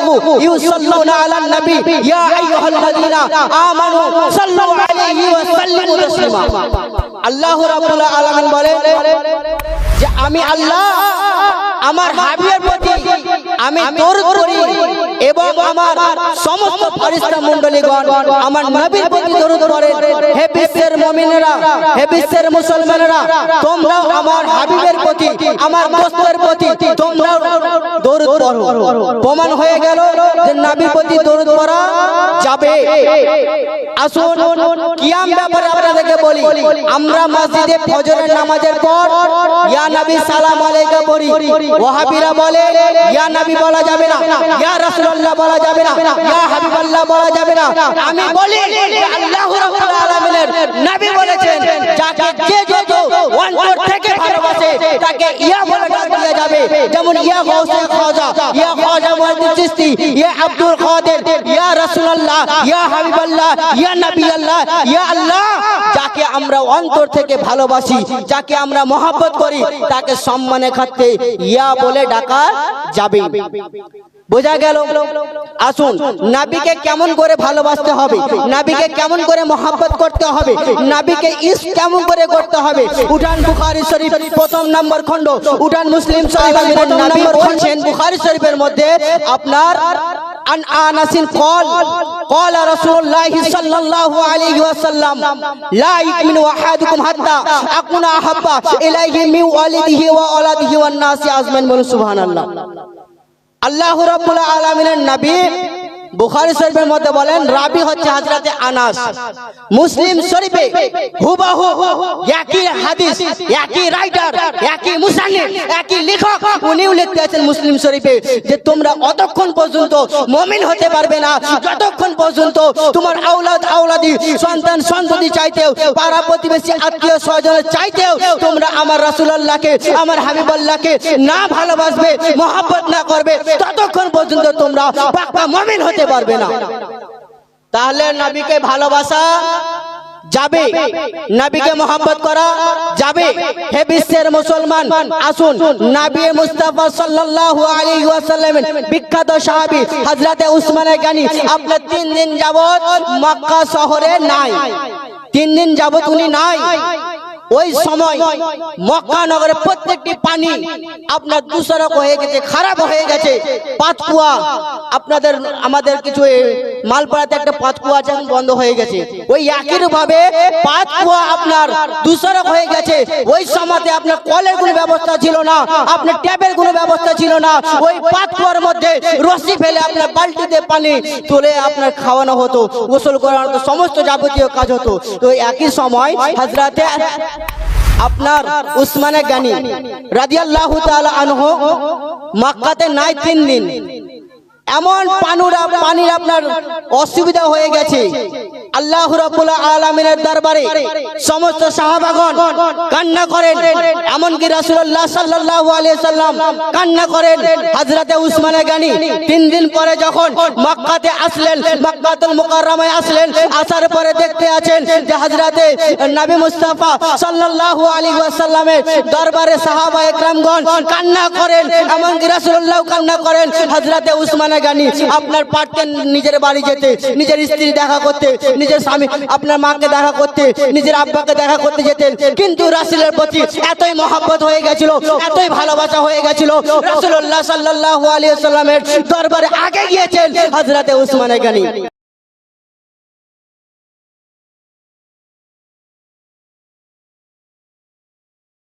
আমালাহু ইউসাল্লুনা আলান নবী ইয়া আইয়ুহাল্লাযীনা আমানু সাল্লু আলাইহি ওয়া সাল্লিমু তাসলিমা আল্লাহ রাব্বুল আলামিন যে আমি আল্লাহ, আমার হাবিবের প্রতি আমি দরুদ করি। আমার সমস্ত ফারিস্তা মণ্ডলীগণ, আমার নবীর প্রতি দরুদ করেন হে বিশ্বের মুমিনরা, হে বিশ্বের মুসলমানরা তোমরা আমার হাবিবের প্রতি, আমার দোস্তের প্রতি তোমরা দরুদ পড়ো। প্রমাণ হয়ে গেল যে নবীর প্রতি দরুদ পড়া যাবে। আসুন কিয়াম ব্যাপারে আপনাদেরকে বলি। আমরা মসজিদে ফজরের নামাজের পর ইয়া নবী সালাম আলাইকা পড়ি। ওয়াহাবিরা বলে ইয়া নবী বলা যাবে না। ইয়া রাসূলুল্লাহ বলা যাবে না। ইয়া হাবিবাল্লাহ বলা যাবে না। আমি বলি আল্লাহ রাব্বুল আলামিনের নবী বলেছেন যাকে যে যত ভালোবাসে তাকে ইয়া বলে ডাক যাবে। যেমন ইয়া খাজা ইয়া খাজা ইয়া আব্দুল ইয়া রাসূলুল্লাহ, ইয়া হাবিবাল্লাহ, ইয়া ইয়া আল্লাহ। যাকে আমরা অন্তর থেকে ভালোবাসি, যাকে আমরা মহব্বত করি, তাকে সম্মানে খাতে ইয়া বলে ডাকা যাবে। বোঝা গেল আসুন নাবিকে কেমন করে ভালোবাসতে হবে নাবিকে কেমন করে মহাব্বত করতে হবে নাবিকে ইস কেমন করে করতে হবে উঠান বুখারী শরীফ প্রথম নম্বর খণ্ড উঠান মুসলিম শরীফ নাবি বলছেন বুখারী শরীফের মধ্যে আপনার عن انس قال قال رسول الله صلى الله عليه وسلم لا يؤمن احدكم حتى اكون احب اليه من والده وولده والناس اجمعين বলুন সুবহানাল্লাহ আল্লাহ রবুল্লা আলমিনের নবী বুখারী শরীফের মধ্যে বলেন, রাবি হচ্ছে হযরতে আনাস। মুসলিম শরীফে হুবাহু একই হাদিস, একই রাইটার, একই মুসান্নিফ, একই লেখক। উনিও লিখতে আছেন মুসলিম শরীফে যে তোমরা অতক্ষণ পর্যন্ত মুমিন হতে পারবে না, যতক্ষণ পর্যন্ত তোমার আওলাদ, আওলাদি, সন্তান, সন্ততি চাইতেও, পাড়া প্রতিবেশী, আত্মীয় স্বজনের চাইতেও তোমরা আমার রাসূলুল্লাহকে, আমার হাবিবাল্লাহকে না ভালোবাসবে, মহব্বত না করবে, ততক্ষণ পর্যন্ত তোমরা পাক্কা মুমিন হতে পারবে না। তাহলে নবীকে ভালোবাসা যাবে, নবীকে মোহাম্মত করা যাবে। হে বিশ্বের মুসলমান, আসুন নবী মুস্তাফা সাল্লাল্লাহু আলাইহি ওয়াসাল্লামের বিখ্যাত সাহাবী হযরতে উসমানে গানি আপনার তিন দিন যাবত মক্কা শহরে নাই। তিন দিন যাবত উনি নাই। ওই সময় মক্কা নগরে প্রত্যেকটি পানি আপনার দূষণক হয়ে গেছে, খারাপ হয়ে গেছে। পাতকুয়া আপনাদের, আমাদের কিছু মালপাড়াতে একটা পাতকুয়া আছে বন্ধ হয়ে গেছে। ওই একই ভাবে পাতকুয়া আপনার দূষরক হয়ে গেছে। ওই সময়তে আপনার কলের কোনো ব্যবস্থা ছিল না, আপনার ট্যাপের কোনো ব্যবস্থা ছিল না। ওই পাতকুয়ার মধ্যে রশি ফেলে আপনার বালতিতে পানি তুলে আপনার খাওয়ানো হতো, গোসল করানো হতো, সমস্ত যাবতীয় কাজ হতো। তো একই সময় হাজরাতে আপনার উসমানে গানি রাদিয়াল্লাহু তাআলা আনহু মক্কাতে নাই তিন দিন। এমন পানুরা পানির আপনার অসুবিধা হয়ে গেছে। আল্লাহ পরে আসার পরে দেখতে আছেন যে হযরতে নবী মুস্তাফা সাল্লাল্লাহু আলাইহি ওয়াসাল্লামের দরবারে সাহাবা একরামগণ কান্না করেন, এমনকি রাসূলুল্লাহ কান্না করেন। হযরতে উসমানে গানি আপনার পারতেন নিজের বাড়ি যেতে, নিজের স্ত্রী দেখা করতে নিজের স্বামী আপনার মাকে দেখা করতে, নিজের আব্বাকে দেখা করতে যেতেন। কিন্তু রাসুলের প্রতি এতই মহাব্বত হয়ে গেছিল, এতই ভালোবাসা হয়ে গেছিল। রাসুল্লাহ সাল্লাহ আলিয়া সাল্লামের দরবারে আগে গিয়েছেন হযরতে উসমানে গানি